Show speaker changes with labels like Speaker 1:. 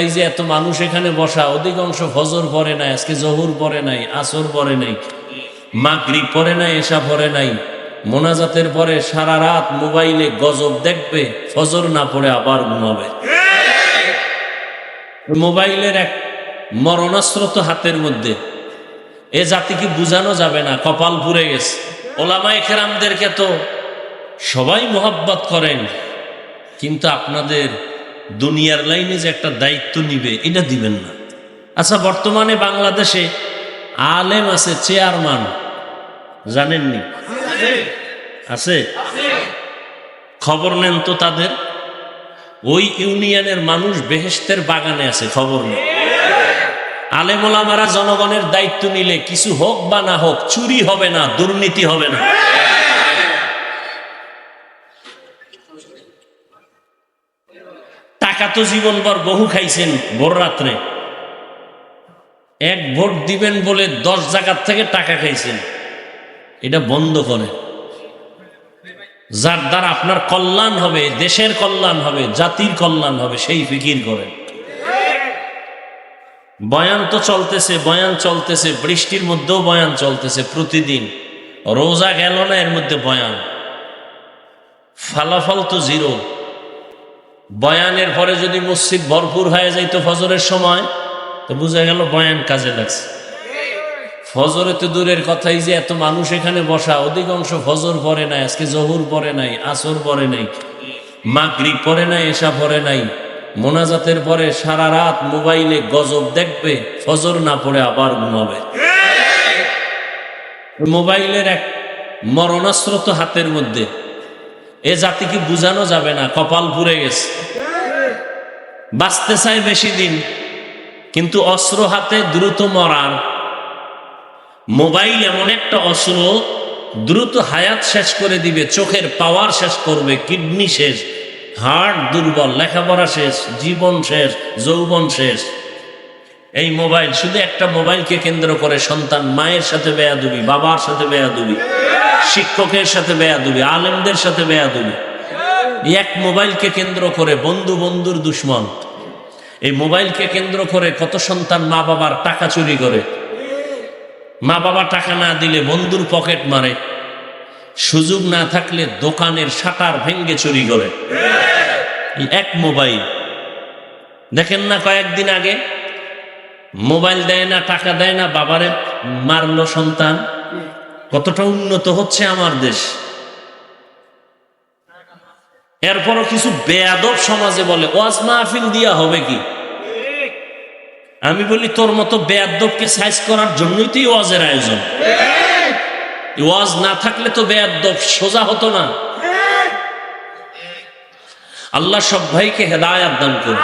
Speaker 1: এই যে এত মানুষ এখানে বসা, অধিকাংশ ফজর পরে নাই, আজকে জহুর পরে নাই, আসর পরে নাই মাগরি পরে নাই এসা পরে নাই, মোনাজাতের পরে সারা রাত মোবাইলে গজব দেখবে, ফজর না পড়ে আবার ঘুমাবে। মোবাইলের এক মরণাস্ত্র তো হাতের মধ্যে। এ জাতিকে বুঝানো যাবে না, কপাল পুড়ে গেছে। ওলামায়ে কেরামদেরকে তো সবাই মোহাব্বত করেন, কিন্তু আপনাদের দুনিয়ার লাইনে যে একটা দায়িত্ব নিবে, এটা দিবেন না। আচ্ছা বর্তমানে বাংলাদেশে আলেম আছে, চেয়ারম্যান। জানেননি? আছে? খবর নেন তো তাদের। ওই ইউনিয়নের মানুষ বেহেস্তের বাগানে আছে, খবর নেই আলেমোলামারা জনগণের দায়িত্ব নিলে কিছু হোক বা না হোক, চুরি হবে না, দুর্নীতি হবে না। টাকা তো জীবনভর বহু খাইছেন ভোর রাত্রে। এক ভোট দিবেন বলে দশ জায়গার থেকে টাকা খাইছেন। এটা বন্ধ করে। যার দ্বারা আপনার কল্যাণ হবে, দেশের কল্যাণ হবে, জাতির কল্যাণ হবে, সেই ফিকির করেন বয়ান তো চলতেছে, বয়ান চলতেছে, বৃষ্টির মধ্যেও বয়ান চলতেছে প্রতিদিন। রোজা গেল না এর মধ্যে বয়ান। ফলাফল তো জিরো বয়ানের পরে যদি মসজিদ ভরপুর হয়ে যাইতো ফজরের সময়, তো বোঝা গেল বয়ান কাজে লাগছে। ফজরে তো দূরের কথাই যে এত মানুষ এখানে বসা, অধিকাংশ ফজর পরে নাই, আজকে জহুর পরে নাই, আসর পরে নাই মাগরি পরে নাই এসা পরে নাই, মোনাজাতের পরে সারা রাত মোবাইলে গজব দেখবে, ফজর না পড়ে আবার ঘুমাবে। মোবাইলের এক মরণাস্ত্র তো হাতের মধ্যে। এ জাতিকে বুঝানো যাবে না? কপাল পুড়ে গেছে। বাঁচতে চায় বেশি দিন, কিন্তু অস্ত্র হাতে দ্রুত মরার। মোবাইল এমন একটা অস্ত্র দ্রুত হায়াত শেষ করে দিবে, চোখের পাওয়ার শেষ করবে, কিডনি শেষ, হার্ট দুর্বল, লেখাপড়া শেষ, জীবন শেষ, যৌবন শেষ। এই মোবাইল, শুধু একটা মোবাইলকে কেন্দ্র করে সন্তান মায়ের সাথে বেয়া বেয়াদুবি, বাবার সাথে বেয়া বেয়াদুবি। শিক্ষকের সাথে বেয়া বেয়াদুবি, আলেমদের সাথে বেয়াদুবি। এই এক মোবাইলকে কেন্দ্র করে বন্ধু বন্ধুর দুশ্মন। এই মোবাইলকে কেন্দ্র করে কত সন্তান মা বাবার টাকা চুরি করে। মা বাবা টাকা না দিলে বন্ধুর পকেট মারে। সুযোগ না থাকলে দোকানের শাটার ভেঙ্গে চুরি করে। এক মোবাইল। দেখেন না কয়েকদিন আগে মোবাইল দেয় না, টাকা দেয় না, বাবারে মারলো সন্তান। কতটা উন্নত হচ্ছে আমার দেশ। এরপরও কিছু বেয়াদব সমাজে বলে, ওয়াজ মাহফিল দিয়া হবে কি? আমি বলি, তোর মতো বেয়াদবকে সাইজ করার জন্যই তো ওয়াজের আয়োজন। ওয়াজ না থাকলে তো বেয়াদব সোজা হতো না। আল্লাহ সব ভাইকে হেদায়াত দান করুন।